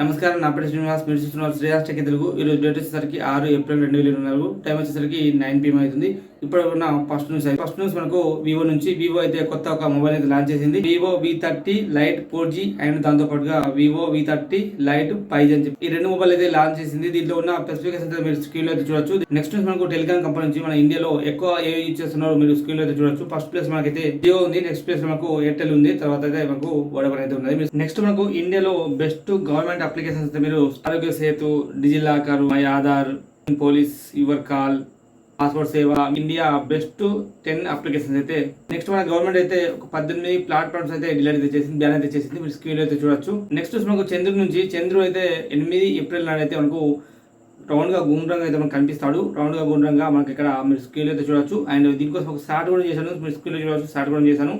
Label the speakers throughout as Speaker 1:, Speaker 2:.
Speaker 1: నమస్కారం నా పేరు శ్రీనివాస్ మీరు చూస్తున్నారు శ్రేయాస్ టెక్ తెలుగు. ఈరోజు డేట్ వచ్చేసరికి ఆరు ఏప్రిల్ రెండు వేల ఇరవై నాలుగు. టైం వచ్చేసరికి నైన్ పిఎం అవుతుంది. ఇప్పుడు ఉన్న ఫస్ట్ న్యూస్ ఫస్ట్ న్యూస్ మనకు వివో నుంచి వివో అయితే కొత్త ఒక మొబైల్ అయితే లాంచ్ చేసింది. Vivo V thirty lite four G and దాంతో పాటుగా Vivo V thirty lite five G అని చెప్పి ఈ రెండు మొబైల్ అయితే లాంచ్ చేసింది. దీంట్లో ఉన్న స్పెసిఫికేషన్ అయితే మీరు స్క్రీన్లో అయితే చూడొచ్చు. నెక్స్ట్ న్యూస్ మనకు టెలికామ్ కంపెనీ నుంచి మన ఇండియాలో ఎక్కువ ఏ యూజ్ చేస్తున్నారో మీరు స్క్రీన్లో అయితే చూడొచ్చు. ఫస్ట్ ప్లేస్ మనకైతే జియో ఉంది. నెక్స్ట్ ప్లేస్ మనకు ఎయిర్టెల్ ఉంది. తర్వాత అయితే మనకు వడవర్ అయితే ఉన్నది. నెక్స్ట్ మనకు ఇండియాలో బెస్ట్ గవర్నమెంట్ అప్లికేషన్స్ అయితే మీరు Aarogya Setu DigiLocker my Aadhaar police your call passport Seva India best ten applications అయితే. నెక్స్ట్ మన గవర్నమెంట్ అయితే ఒక పద్దెనిమిది ప్లాట్ఫామ్స్ అయితే డిలైట్ అయితే చేసింది బ్యాన్ అయితే చేసింది. మీరు స్క్రీన్ అయితే చూడొచ్చు. నెక్స్ట్ మనకు చంద్రుడి నుంచి చంద్రుడు అయితే ఎనిమిది ఏప్రిల్ నాడు అయితే మనకు రౌండ్గా గుండ్రంగా అయితే మనకు కనిపిస్తాడు. రౌండ్గా గుండ్రంగా మనకి ఇక్కడ మీరు స్క్రీన్ అయితే చూడొచ్చు. అండ్ దీనికోసం ఒక షార్ట్ కూడా చేశాను. మీరు స్క్రీన్ చూడొచ్చు షార్ట్ కూడా చేశాను.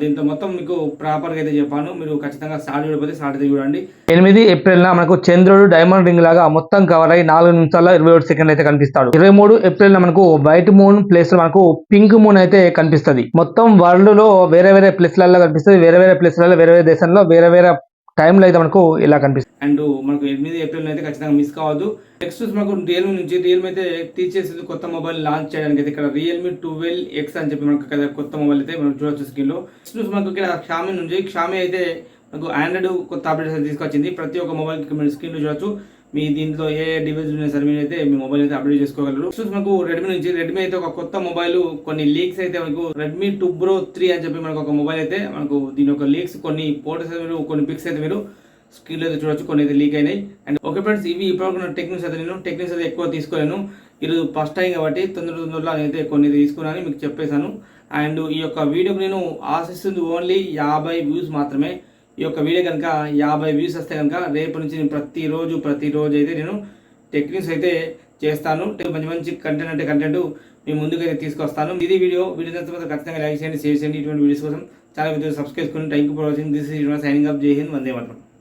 Speaker 1: దీంతో మొత్తం మీకు ప్రాపర్గా అయితే చెప్పాను. మీరు ఖచ్చితంగా సాటి చూడకపోతే సాటి చూడండి. ఎనిమిది ఏప్రిల్ మనకు చంద్రుడు డైమండ్ రింగ్ లాగా మొత్తం కవర్ అయ్యి నాలుగు నిమిషాల ఇరవై ఒకటి సెకండ్ అయితే కనిపిస్తాడు. ఇరవై మూడు ఏప్రిల్ మనకు వైట్ మూన్ ప్లేస్లో మనకు పింక్ మూన్ అయితే కనిపిస్తది. మొత్తం వరల్డ్లో వేరే వేరే ప్లేస్లలో కనిపిస్తుంది. వేరే వేరే ప్లేస్లలో వేరే వేరే దేశంలో వేరే వేరే టైంలో అయితే మనకు ఇలా కనిపిస్తుంది. అండ్ మనకు ఎనిమిది ఏప్రిల్ అయితే ఖచ్చితంగా మిస్ కావద్దు. నెక్స్ట్ మనకు రియల్మీ నుంచి రియల్మీ అయితే తీసేసింది కొత్త మొబైల్ లాంచ్ చేయడానికి అయితే ఇక్కడ రియల్మీ ట్వెల్వ్ ఎక్స్ అని చెప్పి మనకు కొత్త మొబైల్ అయితే మనం చూడొచ్చు స్క్రీన్లో. నెక్స్ట్ మనకు ఇక్కడ షామీ నుంచి షామీ అయితే మనకు ఆండ్రాయిడ్ కొత్త అప్డేట్స్ తీసుకొచ్చింది. ప్రతి ఒక్క మొబైల్కి మీరు స్క్రీన్లో చూడొచ్చు. మీ దీంట్లో ఏ డివైస్ ఉన్నాయి సార్ మీరు అయితే మీ మొబైల్ అయితే అప్డేట్ చేసుకోగలరు. సో మనకు రెడ్మీ నుంచి రెడ్మీ అయితే ఒక కొత్త మొబైల్ కొన్ని లీక్స్ అయితే మనకు రెడ్మీ టూ బ్రో త్రీ అని చెప్పి మనకు ఒక మొబైల్ అయితే మనకు దీని యొక్క లీక్స్ కొన్ని ఫోటోస్ అయితే మీరు కొన్ని పిక్స్ అయితే మీరు స్క్రీన్లో అయితే చూడొచ్చు కొన్ని అయితే లీక్ అయినాయి. అండ్ ఓకే ఫ్రెండ్స్ ఇవి ఇప్పటివరకు టెక్నిక్స్ అయితే నేను టెక్నిక్స్ అయితే ఎక్కువ తీసుకోలేను. ఈరోజు ఫస్ట్ టైం కాబట్టి తొందర తొందరలో అయితే కొన్ని తీసుకున్నాను మీకు చెప్పేశాను. అండ్ ఈ యొక్క వీడియోకి నేను ఆశిస్తుంది ఓన్లీ యాభై వ్యూస్ మాత్రమే. ఈ యొక్క వీడియో కనుక యాభై వ్యూస్ వస్తే కనుక రేపు నుంచి నేను ప్రతిరోజు ప్రతిరోజు అయితే నేను టెక్నిక్స్ అయితే చేస్తాను. మంచి మంచి కంటెంట్ అంటే కంటెంట్ మీ ముందుకైతే తీసుకొస్తాను. ఇది వీడియో. వీడియో తర్వాత ఖచ్చితంగా లైక్ చేయండి షేర్ చేయండి. ఇటువంటి వీడియోస్ కోసం చాలా వీడియోస్ సబ్స్క్రైబ్ చేసుకుని thank you for watching this is signing up Jai Hind Vande మాత్రం